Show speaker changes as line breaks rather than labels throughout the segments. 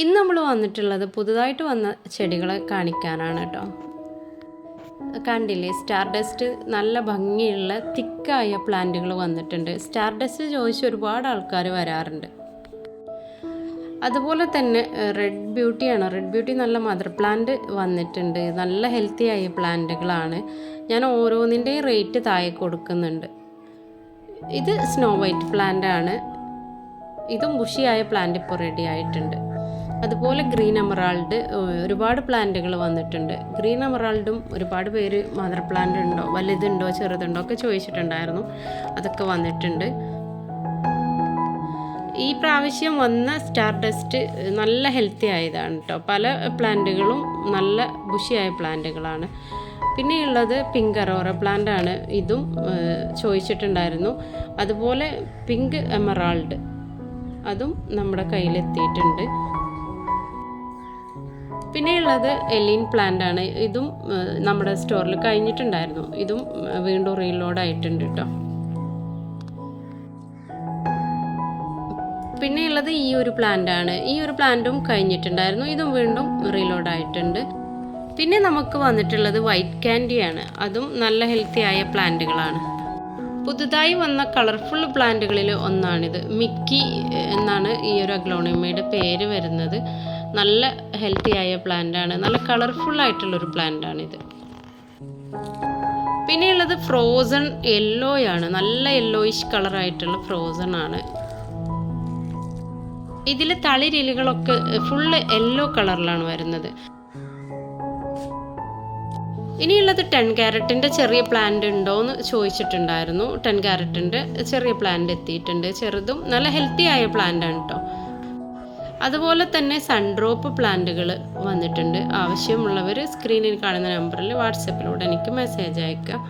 ഇന്ന് നമ്മൾ വന്നിട്ടുള്ളത് പുതുതായിട്ട് വന്ന ചെടികളെ കാണിക്കാനാണ് കേട്ടോ. കണ്ടില്ലേ സ്റ്റാർ ഡസ്റ്റ് നല്ല ഭംഗിയുള്ള തിക്കായ പ്ലാന്റുകൾ വന്നിട്ടുണ്ട്. സ്റ്റാർ ഡസ്റ്റ് ചോദിച്ച് ഒരുപാട് ആൾക്കാർ വരാറുണ്ട്. അതുപോലെ തന്നെ റെഡ് ബ്യൂട്ടിയാണ് റെഡ് ബ്യൂട്ടി നല്ല മദർ പ്ലാന്റ് വന്നിട്ടുണ്ട്. നല്ല ഹെൽത്തി ആയ പ്ലാന്റുകളാണ്. ഞാൻ ഓരോന്നിന്റെയും റേറ്റ് താഴെ കൊടുക്കുന്നുണ്ട്. ഇത് സ്നോ വൈറ്റ് പ്ലാന്റ് ആണ്. ഇതും ബുഷിയായ പ്ലാന്റ് ഇപ്പോൾ റെഡി ആയിട്ടുണ്ട്. അതുപോലെ ഗ്രീൻ എമറാൾഡ് ഒരുപാട് പ്ലാന്റുകൾ വന്നിട്ടുണ്ട്. ഗ്രീൻ എമറാൾഡും ഒരുപാട് പേര് മദർ പ്ലാന്റ് ഉണ്ടോ വലുതുണ്ടോ ചെറുതുണ്ടോ ഒക്കെ ചോദിച്ചിട്ടുണ്ടായിരുന്നു. അതൊക്കെ വന്നിട്ടുണ്ട്. ഈ പ്രാവശ്യം വന്ന സ്റ്റാർ ഡസ്റ്റ് നല്ല ഹെൽത്തി ആയതാണ് കേട്ടോ പല പ്ലാന്റുകളും നല്ല ബുഷിയായ പ്ലാന്റുകളാണ്. പിന്നെയുള്ളത് പിങ്ക് അറോറ പ്ലാന്റ് ആണ്. ഇതും ചോദിച്ചിട്ടുണ്ടായിരുന്നു. അതുപോലെ പിങ്ക് എമറാൾഡ് അതും നമ്മുടെ കയ്യിലെത്തിയിട്ടുണ്ട്. പിന്നെയുള്ളത് എലിൻ പ്ലാന്റ് ആണ് ഇതും നമ്മുടെ സ്റ്റോറിൽ കഴിഞ്ഞിട്ടുണ്ടായിരുന്നു. ഇതും വീണ്ടും റീലോഡ് ആയിട്ടുണ്ട് കേട്ടോ പിന്നെയുള്ളത് ഈ ഒരു പ്ലാന്റ് ആണ് ഈ ഒരു പ്ലാന്റും കഴിഞ്ഞിട്ടുണ്ടായിരുന്നു. ഇതും വീണ്ടും റീലോഡ് ആയിട്ടുണ്ട് പിന്നെ നമുക്ക് വന്നിട്ടുള്ളത് വൈറ്റ് ക്യാൻഡിയാണ്. അതും നല്ല ഹെൽത്തി ആയ പ്ലാന്റുകളാണ്. പുതുതായി വന്ന കളർഫുൾ പ്ലാന്റുകളിൽ ഒന്നാണിത്. മിക്കി എന്നാണ് ഈ ഒരു അഗ്ലോണിമയുടെ പേര് വരുന്നത്. നല്ല ഹെൽത്തി ആയ പ്ലാന്റാണ് നല്ല കളർഫുൾ ആയിട്ടുള്ള ഒരു ആയിട്ടുള്ളൊരു പ്ലാന്റാണിത് പിന്നെയുള്ളത് ഫ്രോസൺ യെല്ലോ ആണ്. നല്ല യെല്ലോയിഷ് കളർ ആയിട്ടുള്ള ഫ്രോസൺ ആണ്. ഇതിൽ തളിരിലകളൊക്കെ ഫുള്ള് യെല്ലോ കളറിലാണ് വരുന്നത്. ഇനിയുള്ളത് ടെൻ ക്യാരറ്റിന്റെ ചെറിയ പ്ലാന്റ് ഉണ്ടോ എന്ന് ചോദിച്ചിട്ടുണ്ടായിരുന്നു ടെൻ ക്യാരറ്റിന്റെ ചെറിയ പ്ലാന്റ് എത്തിയിട്ടുണ്ട്. ചെറുതും നല്ല ഹെൽത്തി ആയ പ്ലാന്റ് ആണ് കേട്ടോ അതുപോലെ തന്നെ സൺഡ്രോപ്പ് പ്ലാന്റുകൾ വന്നിട്ടുണ്ട്. ആവശ്യമുള്ളവർ സ്ക്രീനിൽ കാണുന്ന നമ്പറിൽ വാട്സപ്പിലൂടെ എനിക്ക് മെസ്സേജ് അയക്കാം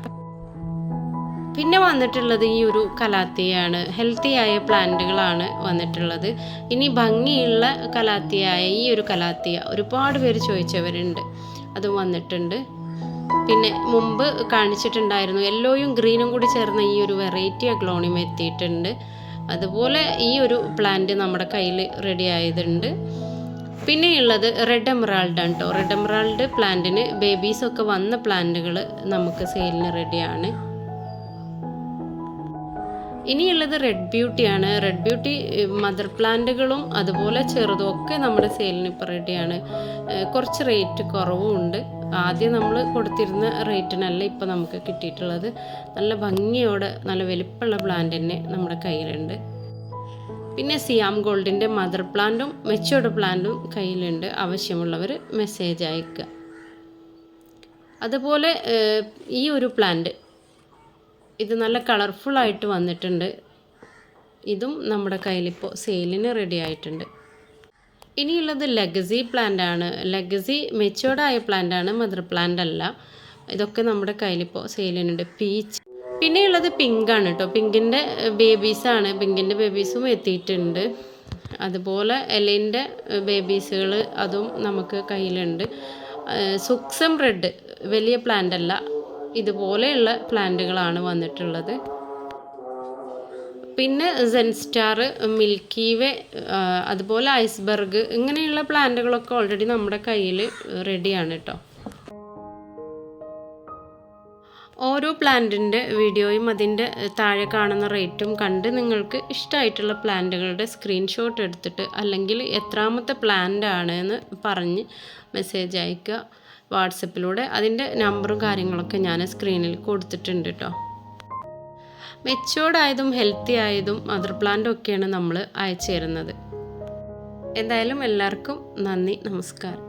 പിന്നെ വന്നിട്ടുള്ളത് ഈ ഒരു കലാത്തിയാണ് ഹെൽത്തിയായ പ്ലാന്റുകളാണ് വന്നിട്ടുള്ളത്. ഇനി ഭംഗിയുള്ള കലാത്തിയായ ഈ ഒരു കലാത്തിയ ഒരുപാട് പേര് ചോദിച്ചവരുണ്ട്. അത് വന്നിട്ടുണ്ട്. പിന്നെ മുമ്പ് കാണിച്ചിട്ടുണ്ടായിരുന്നു യെല്ലോയും ഗ്രീനും കൂടി ചേർന്ന ഈ ഒരു വെറൈറ്റി അഗ്ലോണിയം എത്തിയിട്ടുണ്ട്. അതുപോലെ ഈ ഒരു പ്ലാന്റ് നമ്മുടെ കയ്യിൽ റെഡി ആയതുണ്ട്. പിന്നെയുള്ളത് റെഡ് എമറാൾഡ് ആണ് കേട്ടോ റെഡ് എമറാൾഡ് പ്ലാന്റിന് ബേബീസൊക്കെ വന്ന പ്ലാന്റുകൾ നമുക്ക് സെയിലിന് റെഡിയാണ് ഇനിയുള്ളത് റെഡ് ബ്യൂട്ടിയാണ് റെഡ് ബ്യൂട്ടി മദർ പ്ലാന്റുകളും അതുപോലെ ചെറുതും ഒക്കെ നമ്മുടെ സെയിലിന് ഇപ്പോൾ റെഡിയാണ് കുറച്ച് റേറ്റ് കുറവും ഉണ്ട്. ആദ്യം നമ്മൾ കൊടുത്തിരുന്ന റേറ്റിനല്ല ഇപ്പോൾ നമുക്ക് കിട്ടിയിട്ടുള്ളത്. നല്ല ഭംഗിയോടെ നല്ല വലിപ്പമുള്ള പ്ലാന്റ് തന്നെ നമ്മുടെ കയ്യിലുണ്ട്. പിന്നെ സിയാം ഗോൾഡിന്റെ മദർ പ്ലാന്റും മെച്ചോർഡ് പ്ലാന്റും കയ്യിലുണ്ട്. ആവശ്യമുള്ളവർ മെസ്സേജ് അയക്കുക അതുപോലെ ഈ ഒരു പ്ലാന്റ് ഇത് നല്ല കളർഫുള്ളായിട്ട് വന്നിട്ടുണ്ട്. ഇതും നമ്മുടെ കയ്യിലിപ്പോൾ സെയിലിന് റെഡി ആയിട്ടുണ്ട്. ഇനിയുള്ളത് ലെഗസി പ്ലാന്റ് ആണ്. ലെഗസി മെച്ചുവേർഡായ പ്ലാന്റ് ആണ് മദർ പ്ലാന്റ് അല്ല. ഇതൊക്കെ നമ്മുടെ കയ്യിലിപ്പോൾ സെയിലിനുണ്ട് പീച്ച് പിന്നെയുള്ളത് പിങ്കാണ് കേട്ടോ പിങ്കിന്റെ ബേബീസാണ് പിങ്കിന്റെ ബേബീസും എത്തിയിട്ടുണ്ട്. അതുപോലെ എലിന്റെ ബേബീസുകൾ അതും നമുക്ക് കയ്യിലുണ്ട്. സുക്സം റെഡ് വലിയ പ്ലാന്റ് അല്ല. ഇതുപോലെയുള്ള പ്ലാന്റുകളാണ് വന്നിട്ടുള്ളത്. പിന്നെ സെൻസ്റ്റാർ മിൽക്കി വേ അതുപോലെ ഐസ്ബർഗ് ഇങ്ങനെയുള്ള പ്ലാന്റുകളൊക്കെ ഓൾറെഡി നമ്മുടെ കയ്യിൽ റെഡിയാണ് കേട്ടോ ഓരോ പ്ലാന്റിന്റെ വീഡിയോയും അതിന്റെ താഴെ കാണുന്ന റേറ്റും കണ്ട് നിങ്ങൾക്ക് ഇഷ്ടമായിട്ടുള്ള പ്ലാന്റുകളുടെ സ്ക്രീൻഷോട്ട് എടുത്തിട്ട് അല്ലെങ്കിൽ എത്രാമത്തെ പ്ലാന്റ് ആണ് എന്ന് പറഞ്ഞ് മെസ്സേജ് അയക്കുക വാട്സപ്പിലൂടെ അതിന്റെ നമ്പറും കാര്യങ്ങളൊക്കെ ഞാൻ സ്ക്രീനിൽ കൊടുത്തിട്ടുണ്ട് കേട്ടോ മെച്ചോർഡായതും ഹെൽത്തി ആയതും മദർ പ്ലാന്റും ഒക്കെയാണ് നമ്മൾ അയച്ചു തരുന്നത്. എന്തായാലും എല്ലാവർക്കും നന്ദി നമസ്കാരം.